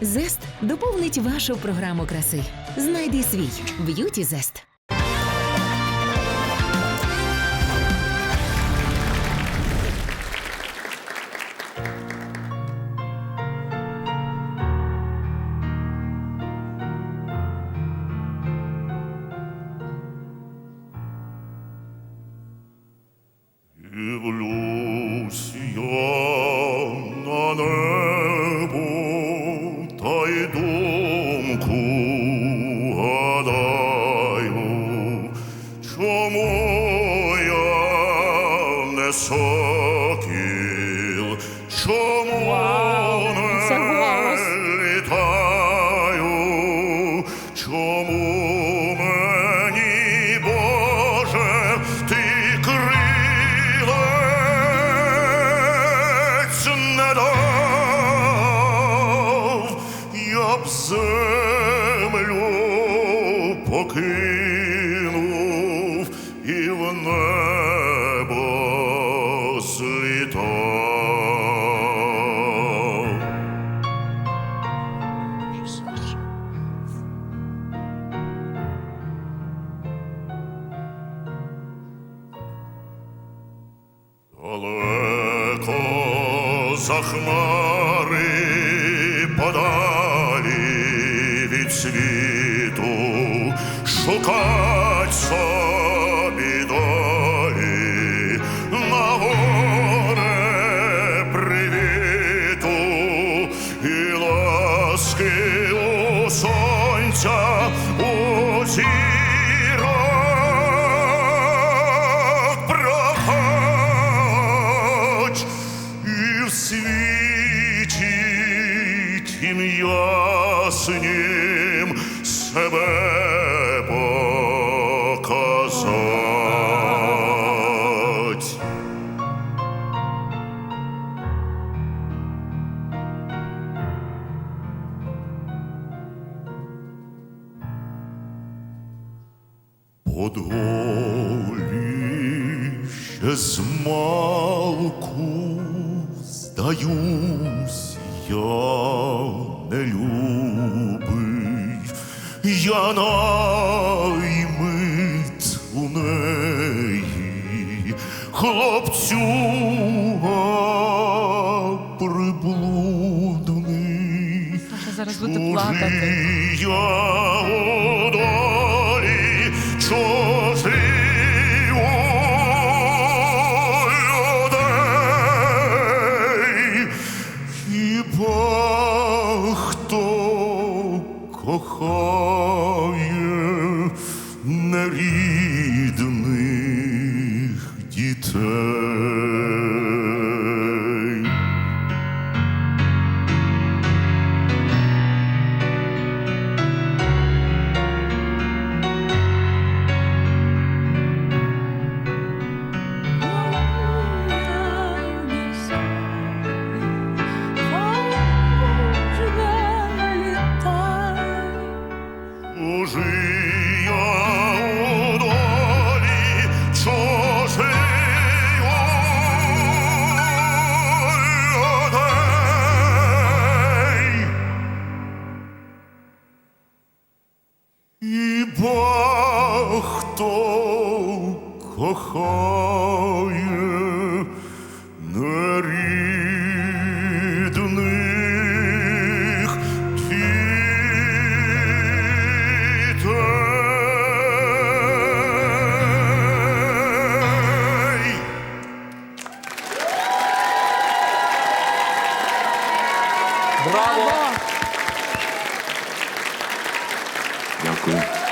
Зест доповнить вашу програму краси. Знайди свій б'юті зест. Дивлюсь б землю покинув і в небо злітав. Далеко за хмари від світу шукать собі долі. На горе привіту і ласки у сонця у зірок проходь і в світі тім яснім себе показать. Подолі ще змалку здаюсь, я не любий, я наймит у неї хлопцю приблудний. Саша зараз буде плакати. Я Браво! Дякую.